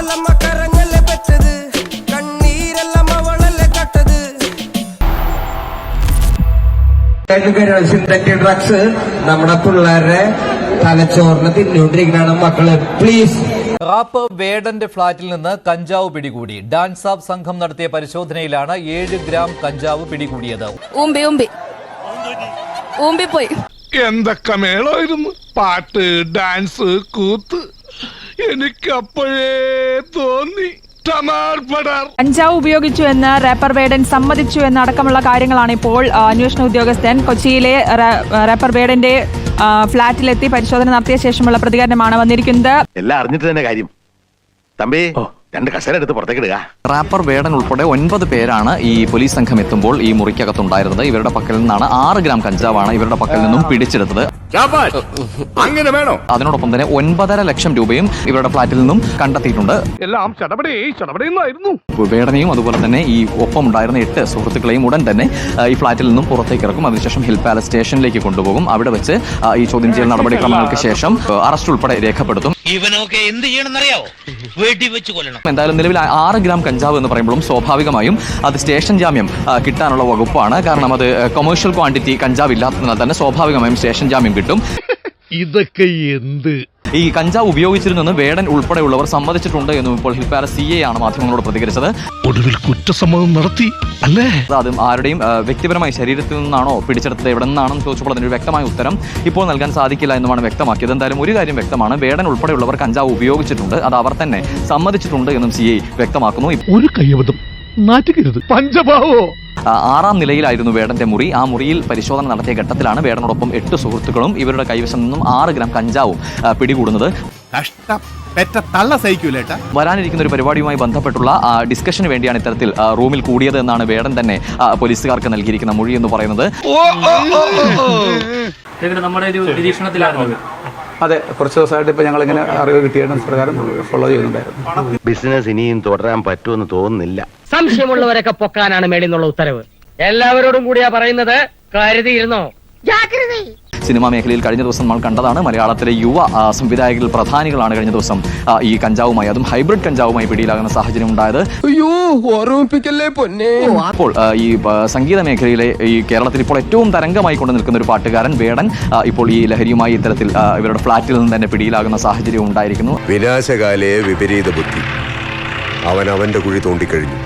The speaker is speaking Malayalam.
അവളല്ലമ്മ കരഞ്ഞല്ലേ പെറ്റത്. കണ്ണീരെല്ലാം അവളല്ലേ കട്ടത്. സിന്തറ്റിക് ഡ്രഗ്സ് നമ്മുടെ പിള്ളേരുടെ തലച്ചോറിന് തിന്നുകൊണ്ടിരിക്കുന്നതാണ് മക്കളെ. പ്ലീസ് റാപ്പ് വേടന്റെ ഫ്ളാറ്റിൽ നിന്ന് കഞ്ചാവ് പിടികൂടി. ഡാൻസ് ആപ്പ് സംഘം നടത്തിയ പരിശോധനയിലാണ് ഏഴ് ഗ്രാം കഞ്ചാവ് പിടികൂടിയത്. ഊമ്പി ഊമ്പി. പോയി എന്തൊക്കെ മേളായിരുന്നു? പാട്ട് ഡാൻസ് കൂത്ത്. എനിക്ക് അപ്പോഴേ തോന്നി കഞ്ചാവ് ഉപയോഗിച്ചു എന്ന് റാപ്പർ വേഡൻ സമ്മതിച്ചു എന്നടക്കമുള്ള കാര്യങ്ങളാണ് ഇപ്പോൾ അന്വേഷണ ഉദ്യോഗസ്ഥൻ കൊച്ചിയിലെ റാപ്പർ വേഡന്റെ ഫ്ളാറ്റിലെത്തി പരിശോധന നടത്തിയ ശേഷമുള്ള പ്രതികരണമാണ് വന്നിരിക്കുന്നത്. എല്ലാം അറിഞ്ഞിട്ട് തന്നെ കാര്യം. തമ്പി രണ്ട് കസേര എടുത്ത് പുറത്തേക്ക് ഇടുക. റാപ്പർ വേടൻ ഉൾപ്പെടെ ഒൻപത് പേരാണ് ഈ പോലീസ് സംഘം എത്തുമ്പോൾ ഈ മുറിക്കകത്തുണ്ടായിരുന്നത്. ഇവരുടെ പക്കൽ നിന്നാണ് ആറ് ഗ്രാം കഞ്ചാവാണ് ഇവരുടെ പക്കൽ നിന്നും പിടിച്ചെടുത്തത്. അങ്ങനെ വേണോ? അതിനോടൊപ്പം തന്നെ ഒൻപതര ലക്ഷം രൂപയും ഇവരുടെ ഫ്ളാറ്റിൽ നിന്നും കണ്ടെത്തിയിട്ടുണ്ട്. എല്ലാം ചടപടേ ചടപടേന്നായിരുന്നു വേടനെയും അതുപോലെ തന്നെ ഈ ഒപ്പം ഉണ്ടായിരുന്ന എട്ട് സുഹൃത്തുക്കളെയും ഉടൻ തന്നെ ഈ ഫ്ളാറ്റിൽ നിന്നും പുറത്തേക്ക് ഇറക്കും. അതിനുശേഷം ഹിൽ പാലസ് സ്റ്റേഷനിലേക്ക് കൊണ്ടുപോകും. അവിടെ വെച്ച് ഈ ചോദ്യം ചെയ്യൽ നടപടിക്രമങ്ങൾക്ക് ശേഷം അറസ്റ്റ് ഉൾപ്പെടെ രേഖപ്പെടുത്തും. ഇവനൊക്കെ എന്ത് ചെയ്യണമെന്നറിയാവോ? വെടി വെച്ച് കൊല്ലണം. എന്തായാലും നിലവിൽ ആറ് ഗ്രാം കഞ്ചാവ് എന്ന് പറയുമ്പോഴും സ്വാഭാവികമായും അത് സ്റ്റേഷൻ ജാമ്യം കിട്ടാനുള്ള വകുപ്പാണ്. കാരണം അത് കൊമേഴ്ഷ്യൽ ക്വാണ്ടിറ്റി കഞ്ചാവ് ഇല്ലാത്തതിനാൽ തന്നെ സ്വാഭാവികമായും സ്റ്റേഷൻ ജാമ്യം കിട്ടും. ഇതൊക്കെ എന്ത് ഈ കഞ്ചാവ് ഉപയോഗിച്ചിരുന്നെന്ന് വേടൻ ഉൾപ്പെടെയുള്ളവർ സമ്മതിച്ചിട്ടുണ്ട് എന്നും ഇപ്പോൾ ഹിൽ പാലസ് സി എ ആണ് മാധ്യമങ്ങളോട് പ്രതികരിച്ചത്. ഒടുവിൽ കുറ്റസമ്മതം നടത്തി അല്ലേ? അതും ആരുടെയും വ്യക്തിപരമായി ശരീരത്തിൽ നിന്നാണോ പിടിച്ചെടുത്തത് എവിടെ നിന്നാണെന്ന് ചോദിച്ചപ്പോൾ അതിനൊരു വ്യക്തമായ ഉത്തരം ഇപ്പോൾ നൽകാൻ സാധിക്കില്ല എന്നുമാണ് വ്യക്തമാക്കിയത്. എന്തായാലും ഒരു കാര്യം വ്യക്തമാണ് വേടൻ ഉൾപ്പെടെയുള്ളവർ കഞ്ചാവ് ഉപയോഗിച്ചിട്ടുണ്ട് അത് അവർ തന്നെ സമ്മതിച്ചിട്ടുണ്ട് എന്നും സി ഐ വ്യക്തമാക്കുന്നു. ഒരു കയ്യബദ്ധം നാറ്റുകരുത്. പഞ്ചഭാവോ? ആറാം നിലയിലായിരുന്നു വേടന്റെ മുറി. ആ മുറിയിൽ പരിശോധന നടത്തിയ ഘട്ടത്തിലാണ് വേടനോടൊപ്പം എട്ട് സുഹൃത്തുക്കളും ഇവരുടെ കൈവശം നിന്നും ആറ് ഗ്രാം കഞ്ചാവും പിടികൂടുന്നത്. വരാനിരിക്കുന്ന ഒരു പരിപാടിയുമായി ബന്ധപ്പെട്ടുള്ള ആ, ഡിസ്കഷന് വേണ്ടിയാണ് ഇത്തരത്തിൽ റൂമിൽ കൂടിയത് എന്നാണ് വേടൻ തന്നെ പോലീസുകാർക്ക് നൽകിയിരിക്കുന്ന മൊഴി എന്ന് പറയുന്നത്. നമ്മുടെ ഒരു നിരീക്ഷണത്തിലാണ് അതെ കുറച്ച് ദിവസമായിട്ട് ഇപ്പോൾ ഞങ്ങളിങ്ങനെ അറിവ് കിട്ടിയാണ് പ്രകാരം ഫോളോ ചെയ്യുന്നുണ്ടായിരുന്നു. ബിസിനസ് ഇനിയും തുടരാൻ പറ്റുമെന്ന് തോന്നുന്നില്ല. സംശയമുള്ളവരൊക്കെ പൊക്കാനാണ് മേളിന്നുള്ള ഉത്തരവ്. എല്ലാവരോടും കൂടിയാ പറയുന്നത് കരുതിയിരുന്നോ? സിനിമാ മേഖലയിൽ കഴിഞ്ഞ ദിവസം നമ്മൾ കണ്ടതാണ് മലയാളത്തിലെ യുവ സംവിധായകരിൽ പ്രധാനികളാണ് കഴിഞ്ഞ ദിവസം ഈ കഞ്ചാവുമായി അതും ഹൈബ്രിഡ് കഞ്ചാവുമായി പിടിയിലാകുന്ന സാഹചര്യം ഉണ്ടായത്. അയ്യോ ഓർമ്മിപ്പിക്കല്ലേ പൊന്നെ. അപ്പോൾ ഈ സംഗീത മേഖലയിലെ ഈ കേരളത്തിൽ ഇപ്പോൾ ഏറ്റവും തരംഗമായി കൊണ്ട് നിൽക്കുന്ന ഒരു പാട്ടുകാരൻ വേടൻ ഇപ്പോൾ ഈ ലഹരിയുമായി ഇത്തരത്തിൽ ഇവരുടെ ഫ്ളാറ്റിൽ നിന്ന് തന്നെ പിടിയിലാകുന്ന സാഹചര്യം ഉണ്ടായിരിക്കുന്നു. വിനാശകാലയെ വിപരീത ബുദ്ധി. അവൻ അവന്റെ കുഴി തോണ്ടിക്കഴിഞ്ഞു.